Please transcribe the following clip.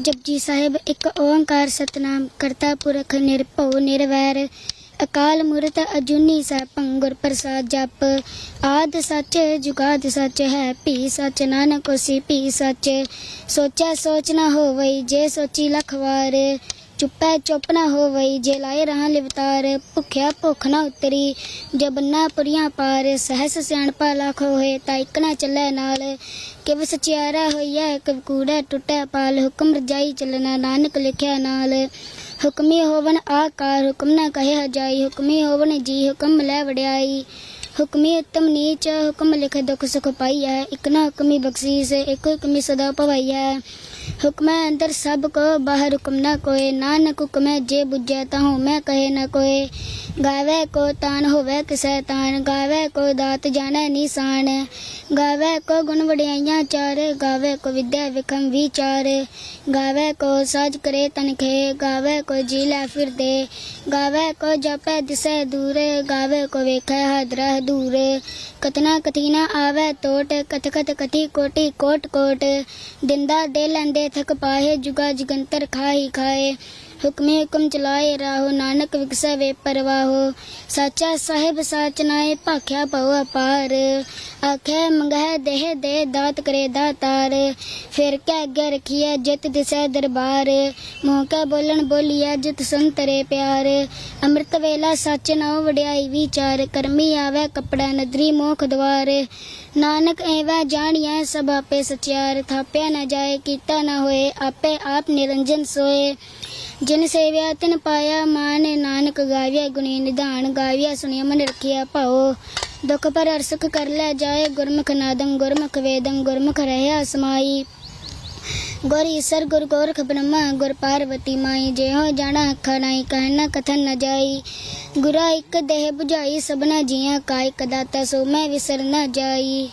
ਜਪਜੀ ਸਾਹਿਬ, ਇੱਕ ਓੰਕਾਰ ਸਤਨਾਮ ਕਰਤਾ ਪੁਰਖ ਨਿਰਭਉ ਨਿਰਵੈਰ, ਅਕਾਲ ਮੂਰਤ ਅਜੂਨੀ ਸੈਭੰ ਗੁਰ ਪ੍ਰਸਾਦ ਜਪ। ਆਦ ਸੱਚ, ਜੁਗਾਦ ਸੱਚ ਹੈ, ਭੀ ਸੱਚ ਨਾਨਕ ਹੋਸੀ ਭੀ ਸੱਚ। ਸੋਚੈ ਸੋਚ ਨਾ ਹੋਵਈ, ਜੇ ਸੋਚੀ ਲਖ ਵਾਰ ਚੁੱਪੈ ਚੁੱਪ ਨਾ ਹੋਵਈ, ਜੇ ਲਾਏ ਰਹਾ ਲਿਵਤਾਰ, ਭੁਖਿਆ ਭੁੱਖ ਨਾ ਉਤਰੀ ਜਬਨਾ ਪੁਰੀਆਂ ਪਾਰ, ਸਹਸ ਸਿਆਣਪਾ ਲੱਖ ਹੋਏ ਤਾਂ ਇੱਕ ਨਾ ਚੱਲੇ ਨਾਲ, ਕਿਵ ਸਚਿਆਰਾ ਹੋਈਐ, ਕਿਵ ਕੂੜਾ ਟੁੱਟੈ ਪਾਲ, ਹੁਕਮ ਰਜਾਈ ਚੱਲਣਾ ਨਾਨਕ ਲਿਖਿਆ ਨਾਲ। ਹੁਕਮੀ ਹੋਵਨ ਆਕਾਰ, ਹੁਕਮ ਨਾ ਕਹੇ ਜਾਈ, ਹੁਕਮੀ ਹੋਵਨ ਜੀ, ਹੁਕਮ ਲੈ ਵਡਿਆਈ। ਹੁਕਮੀ ਉਤਮ ਨੀਚ, ਹੁਕਮ ਲਿਖ ਦੁਖ ਸੁਖ ਪਾਈ ਹੈ ਇਕ ਨਾ ਹੁਕਮੀ ਬਖਸ਼ੀਸ, ਇਕ ਹੁਕਮੀ ਸਦਾ ਭਵਾਈਐ ਹੁਕਮੈ ਅੰਦਰ ਸਭ ਕੋ, ਬਾਹਰ ਹੁਕਮ ਨਾ ਕੋਏ, ਨਾਨਕ ਹੁਕਮੈ ਜੇ ਬੁਝੈ ਤਾਹੂ ਮੈਂ ਕਹੇ ਨਾ ਕੋਏ। ਗਾਵੇ ਕੋ ਤਾਨ ਹੋਵੇ ਕਿਸੈ ਤਾਨ, ਗਾਵੇ ਕੋ ਦਾਤ ਜਾਣੈ ਨਿਸ਼ਾਨ। ਗਾਵੇ ਕੋ ਗੁਣ ਵਡਿਆਈਆਂ ਚਾਰ, ਗਾਵੇ ਕੋ ਵਿਦਿਆ ਵਿਖਮ ਵਿਚਾਰ। ਗਾਵੇ ਕੋ ਸਾਜ ਕਰੇ ਤਨਖੇ ਗਾਵੇ ਕੋ ਜੀ ਲੈ ਫਿਰਦੇ। ਗਾਵੇ ਕੋ ਜਪੈ ਦਿਸੈ ਦੂਰੇ, ਗਾਵੇ ਕੋ ਵੇਖੈ ਹਾਦਰਾ ਦੂਰ, ਕਤਨਾ ਕਥੀਨਾ ਆਵੇ ਟੋਟ ਕਥ ਕਥ ਕਥੀ ਕੋਟੀ, ਕੋਟ ਕੋਟ। ਦਿੰਦਾ ਦੇ ਲੈਂਦੇ ਥਕ ਪਾਏ ਜੁਗਾ ਜਗੰਤਰ ਖਾਈ ਖਾਏ ਹੁਕਮੇ ਹੁਕਮ ਚਲਾਏ ਰਾਹੋ, ਨਾਨਕ ਵਿਗਸੈ ਵੇ ਪਰਵਾਹੋ। ਸਾਚਾ ਸਾਹਿਬ ਸਾਚ ਨਾਏ, ਭਾਖਿਆ ਭਉ ਅਪਾਰ। ਆਖੇ, ਮੰਗਹਿ ਦੇਹ ਦੇ ਦਾਤ ਕਰੇ ਦਾਤਾਰ। ਫਿਰ ਕਹਿ ਅੱਗੇ ਰਖੀਐ ਜਿਤ ਦਿਸੈ ਦਰਬਾਰ। ਮੂੰਹ ਕੈ ਬੋਲਣ ਬੋਲੀਐ ਜਿਤ ਸੰਤਰੇ ਪਿਆਰ। ਅੰਮ੍ਰਿਤ ਵੇਲਾ ਸੱਚ ਨਾਉ ਵਡਿਆਈ ਵਿਚਾਰ। ਕਰਮੀ ਆਵੇ ਕਪੜਾ ਨਦਰੀ ਮੋਖ ਦਵਾਰ। ਨਾਨਕ ਐਵੇਂ ਜਾਣੀਐ ਸਭ ਆਪੇ ਸਚਿਆਰ। ਥਾਪਿਆ ਨਾ ਜਾਏ, ਕੀਤਾ ਨਾ ਹੋਏ, ਆਪੇ ਆਪ ਨਿਰੰਜਨ ਸੋਏ। ਜਿਨ ਸੇਵਿਆ ਤਿਨ ਪਾਇਆ ਮਾਨ ਨਾਨਕ ਗਾਵਿਆ, ਗੁਣੀ ਨਿਧਾਨ ਗਾਵਿਆ, ਸੁਣਿਆ ਮਨ ਰਖਿਆ ਭਾਉ। ਦੁਖ ਪਰ ਅਰਸਕ ਕਰ ਲੈ ਜਾਏ, ਗੁਰਮੁਖ ਨਾਦੰ, ਗੁਰਮੁਖ ਵੇਦੰ, ਗੁਰਮੁਖ ਰਹਿਆ ਸਮਾਈ। ਗੁਰ ਈਸਰ, ਗੁਰ ਗੋਰਖ ਬ੍ਰਹਮਾ, ਗੁਰ ਪਾਰਵਤੀ ਮਾਈ ਜਿਹੋ ਜਾਣਾ ਅੱਖਾਂ ਨਾਈ ਕਹਿਣਾ ਕਥਨ ਨ ਜਾਈ। ਗੁਰਾ ਇੱਕ ਦੇਹ 부ਝਾਈ ਸਭਨਾ ਜੀਆਂ ਕਾ ਇੱਕ ਦਾਤਾ, ਸੋ ਮੈਂ ਵਿਸਰ ਨ ਜਾਈ।